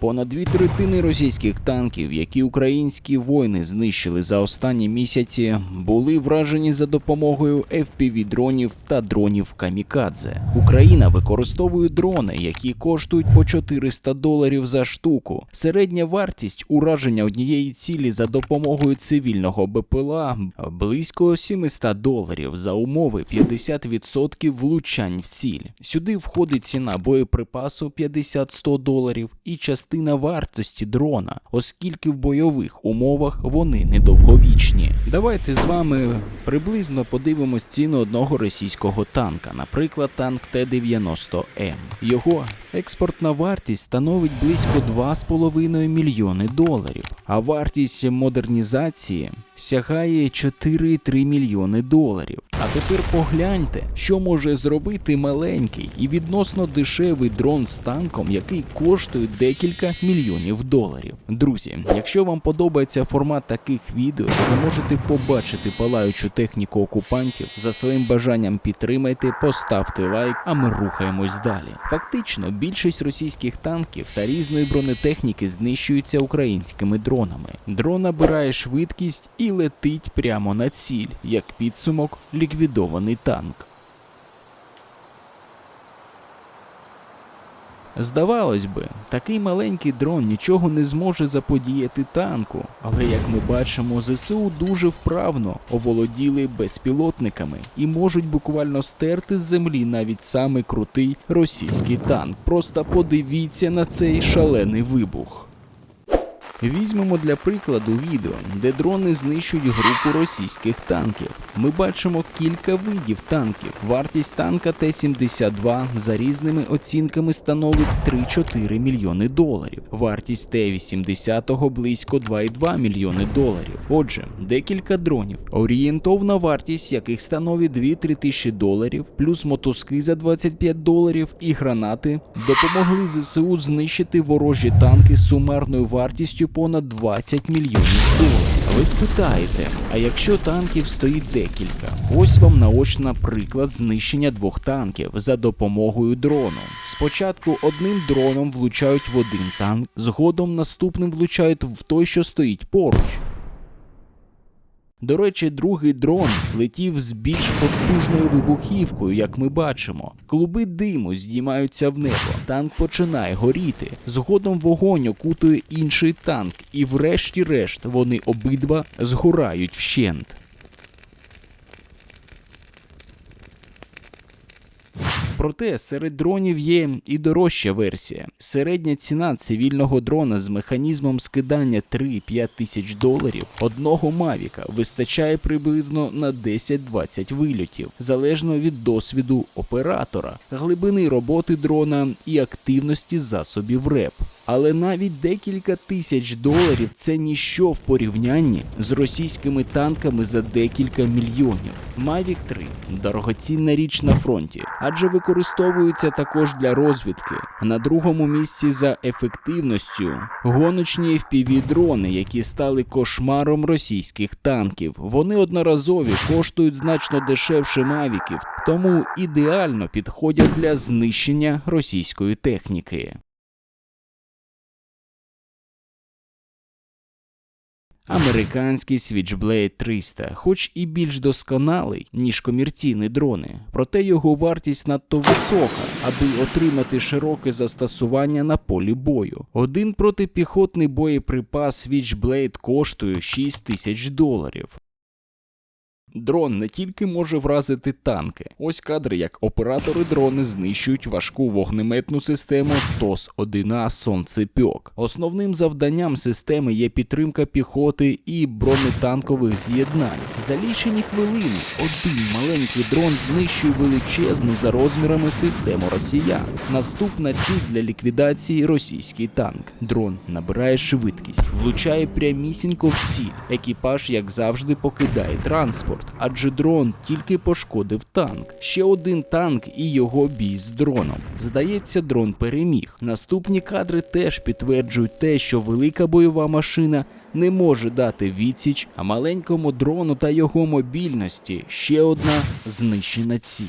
Понад дві третини російських танків, які українські воїни знищили за останні місяці, були вражені за допомогою FPV-дронів та дронів Камікадзе. Україна використовує дрони, які коштують по 400 доларів за штуку. Середня вартість ураження однієї цілі за допомогою цивільного БПЛА близько 700 доларів за умови 50% влучань в ціль. Сюди входить ціна боєприпасу 50-100 доларів і частина вартості дрона, оскільки в бойових умовах вони недовговічні. Давайте з вами приблизно подивимось ціну одного російського танка, наприклад, танк Т-90М. Його експортна вартість становить близько 2,5 мільйони доларів, а вартість модернізації сягає 4,3 мільйони доларів. А тепер погляньте, що може зробити маленький і відносно дешевий дрон з танком, який коштує декілька мільйонів доларів. Друзі, якщо вам подобається формат таких відео, ви можете побачити палаючу техніку окупантів. За своїм бажанням підтримайте, поставте лайк, а ми рухаємось далі. Фактично, більшість російських танків та різної бронетехніки знищуються українськими дронами. Дрон набирає швидкість і летить прямо на ціль, як підсумок ліквідований танк. Здавалось би, такий маленький дрон нічого не зможе заподіяти танку, але як ми бачимо, ЗСУ дуже вправно оволоділи безпілотниками і можуть буквально стерти з землі навіть самий крутий російський танк. Просто подивіться на цей шалений вибух. Візьмемо для прикладу відео, де дрони знищують групу російських танків. Ми бачимо кілька видів танків. Вартість танка Т-72 за різними оцінками становить 3-4 мільйони доларів. Вартість Т-80 близько 2,2 мільйони доларів. Отже, декілька дронів, орієнтовна вартість яких становить 2-3 тисячі доларів, плюс мотузки за 25 доларів і гранати допомогли ЗСУ знищити ворожі танки з сумарною вартістю понад 20 мільйонів доларів. Ви спитаєте, а якщо танків стоїть декілька? Ось вам наочна приклад знищення двох танків за допомогою дрону. Спочатку одним дроном влучають в один танк, згодом наступним влучають в той, що стоїть поруч. До речі, другий дрон летів з більш потужною вибухівкою, як ми бачимо. Клуби диму здіймаються в небо. Танк починає горіти. Згодом вогонь окутує інший танк, і врешті-решт вони обидва згорають вщент. Проте серед дронів є і дорожча версія. Середня ціна цивільного дрона з механізмом скидання 3-5 тисяч доларів одного Мавіка вистачає приблизно на 10-20 вильотів, залежно від досвіду оператора, глибини роботи дрона і активності засобів РЕП. Але навіть декілька тисяч доларів це ніщо в порівнянні з російськими танками за декілька мільйонів. Mavic 3 дорогоцінна річ на фронті, адже використовується також для розвідки. На другому місці за ефективністю гоночні FPV-дрони, які стали кошмаром російських танків. Вони одноразові коштують значно дешевше мавіків, тому ідеально підходять для знищення російської техніки. Американський Switchblade 300, хоч і більш досконалий, ніж комерційні дрони, проте його вартість надто висока, аби отримати широке застосування на полі бою. Один протипіхотний боєприпас Switchblade коштує 6 тисяч доларів. Дрон не тільки може вразити танки. Ось кадри, як оператори дрони знищують важку вогнеметну систему ТОС-1А Сонцепьок. Основним завданням системи є підтримка піхоти і бронетанкових з'єднань. За лічені хвилини один маленький дрон знищує величезну за розмірами систему росіян. Наступна ціль для ліквідації російський танк. Дрон набирає швидкість, влучає прямісінько в ціль. Екіпаж, як завжди, покидає транспорт, адже дрон тільки пошкодив танк. Ще один танк і його бій з дроном. Здається, дрон переміг. Наступні кадри теж підтверджують те, що велика бойова машина не може дати відсіч, а маленькому дрону та його мобільності ще одна знищена ціль.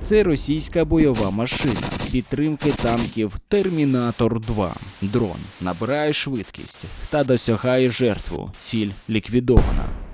Це російська бойова машина. Підтримки танків Термінатор 2. Дрон набирає швидкість та досягає жертву. Ціль ліквідована.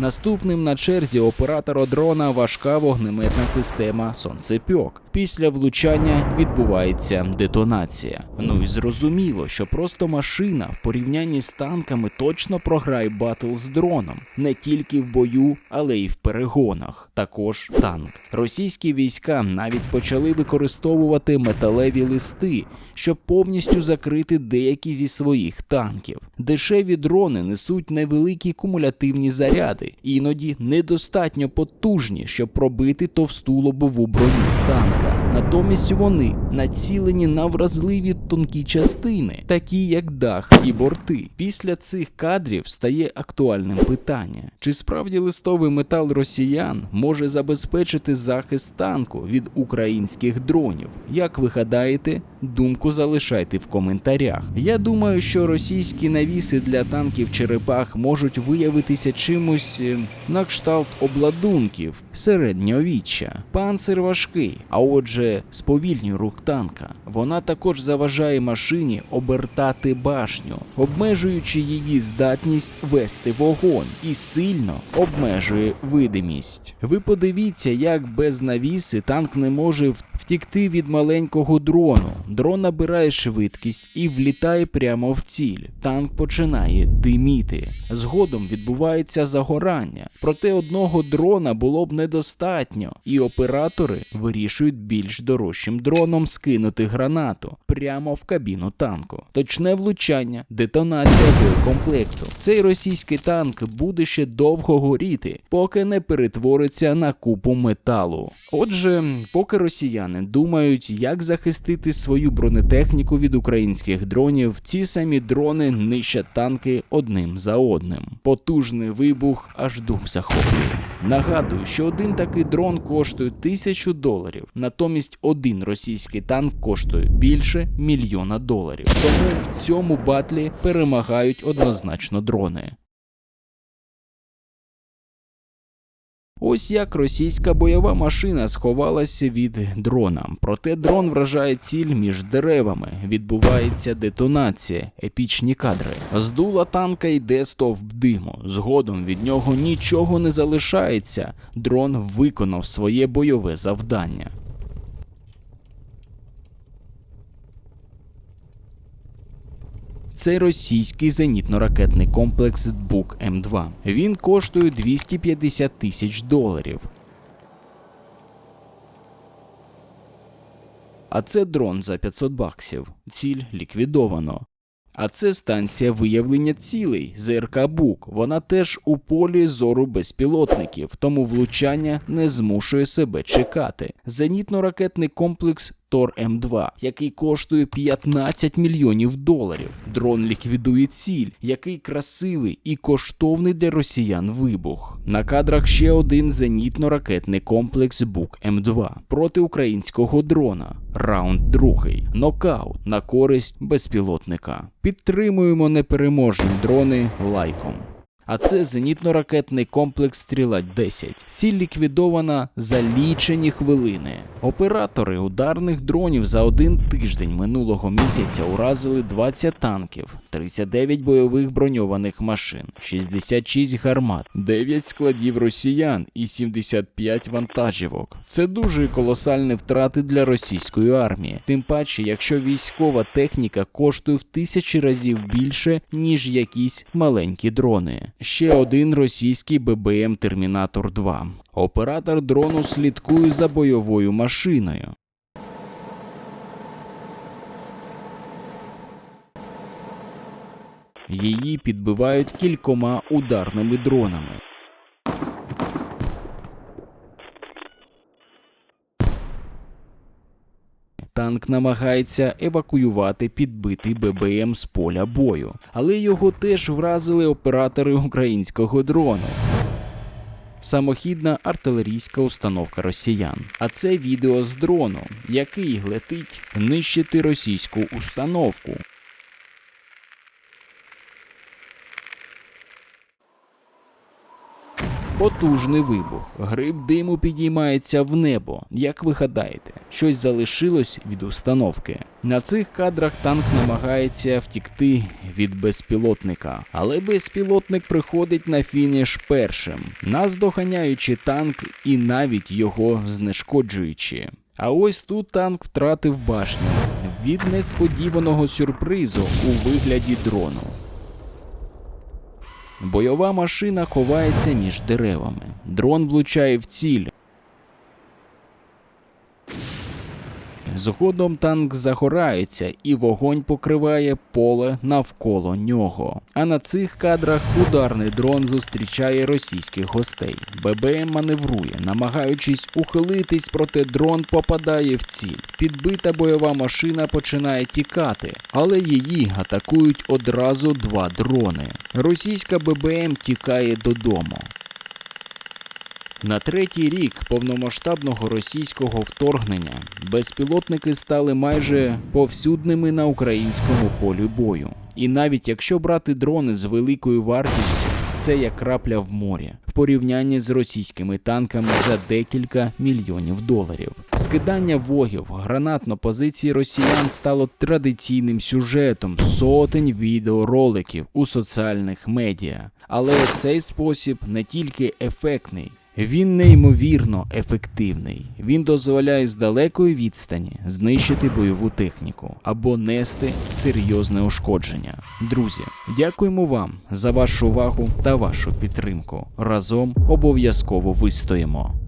Наступним на черзі оператора дрона важка вогнеметна система Сонцепьок. Після влучання відбувається детонація. Ну і зрозуміло, що просто машина в порівнянні з танками точно програє батл з дроном не тільки в бою, але й в перегонах. Також танк. Російські війська навіть почали використовувати металеві листи, щоб повністю закрити деякі зі своїх танків. Дешеві дрони несуть невеликі кумулятивні заряди, іноді недостатньо потужні, щоб пробити товсту лобову броню танка. Натомість вони націлені на вразливі тонкі частини, такі як дах і борти. Після цих кадрів стає актуальним питання: чи справді листовий метал росіян може забезпечити захист танку від українських дронів? Як ви гадаєте, думку залишайте в коментарях. Я думаю, що російські навіси для танків черепах можуть виявитися чимось е, на кшталт обладунків середньовіччя. Панцир важкий, а отже, сповільнює рух танка. Вона також заважає машині обертати башню, обмежуючи її здатність вести вогонь і сильно обмежує видимість. Ви подивіться, як без навіси танк не може в- втікти від маленького дрону. Дрон набирає швидкість і влітає прямо в ціль. Танк починає диміти. Згодом відбувається загорання. Проте одного дрона було б недостатньо, і оператори вирішують більш дорожчим дроном скинути гранату прямо в кабіну танку. Точне влучання, детонація боєкомплекту. Цей російський танк буде ще довго горіти, поки не перетвориться на купу металу. Отже, поки росіяни думають, як захистити свою бронетехніку від українських дронів, ці самі дрони нищать танки одним за одним. Потужний вибух аж дух захоплює. Нагадую, що один такий дрон коштує тисячу доларів, натомість один російський танк коштує більше мільйона доларів. Тому в цьому батлі перемагають однозначно дрони. Ось як російська бойова машина сховалася від дрона. Проте дрон вражає ціль між деревами. Відбувається детонація, епічні кадри. З дула танка йде стовп диму. Згодом від нього нічого не залишається. Дрон виконав своє бойове завдання. Це російський зенітно-ракетний комплекс Бук М2. Він коштує 250 тисяч доларів. А це дрон за 500 баксів. Ціль ліквідовано. А це станція виявлення цілей ЗРК Бук. Вона теж у полі зору безпілотників, тому влучання не змушує себе чекати. Зенітно-ракетний комплекс Тор М2, який коштує 15 мільйонів доларів. Дрон ліквідує ціль, який красивий і коштовний для росіян вибух. На кадрах ще один зенітно-ракетний комплекс Бук М2 проти українського дрона. Раунд другий. Нокаут на користь безпілотника. Підтримуємо непереможні дрони лайком. А це зенітно-ракетний комплекс Стріла 10. Ціль ліквідована за лічені хвилини. Оператори ударних дронів за один тиждень минулого місяця уразили 20 танків, 39 бойових броньованих машин, 66 гармат, 9 складів росіян і 75 вантажівок. Це дуже колосальні втрати для російської армії. Тим паче, якщо військова техніка коштує в тисячі разів більше, ніж якісь маленькі дрони. Ще один російський ББМ Термінатор 2. Оператор дрону слідкує за бойовою машиною. Її підбивають кількома ударними дронами. Танк намагається евакуювати підбитий ББМ з поля бою, але його теж вразили оператори українського дрону. Самохідна артилерійська установка росіян. А це відео з дрону, який летить нищити російську установку. Потужний вибух. Гриб диму підіймається в небо. Як ви гадаєте, щось залишилось від установки. На цих кадрах танк намагається втікти від безпілотника, але безпілотник приходить на фініш першим, наздоганяючи танк і навіть його знешкоджуючи. А ось тут танк втратив башню від несподіваного сюрпризу у вигляді дрону. Бойова машина ховається між деревами. Дрон влучає в ціль. Згодом танк загорається і вогонь покриває поле навколо нього. А на цих кадрах ударний дрон зустрічає російських гостей. ББМ маневрує, намагаючись ухилитись, проте дрон попадає в ціль. Підбита бойова машина починає тікати, але її атакують одразу два дрони. Російська ББМ тікає додому. На третій рік повномасштабного російського вторгнення безпілотники стали майже повсюдними на українському полі бою. І навіть якщо брати дрони з великою вартістю, це як крапля в морі в порівнянні з російськими танками за декілька мільйонів доларів. Скидання вогів, гранат на позиції росіян стало традиційним сюжетом сотень відеороликів у соціальних медіа. Але цей спосіб не тільки ефектний. Він неймовірно ефективний. Він дозволяє з далекої відстані знищити бойову техніку або нести серйозне ушкодження. Друзі, дякуємо вам за вашу увагу та вашу підтримку. Разом обов'язково вистоїмо.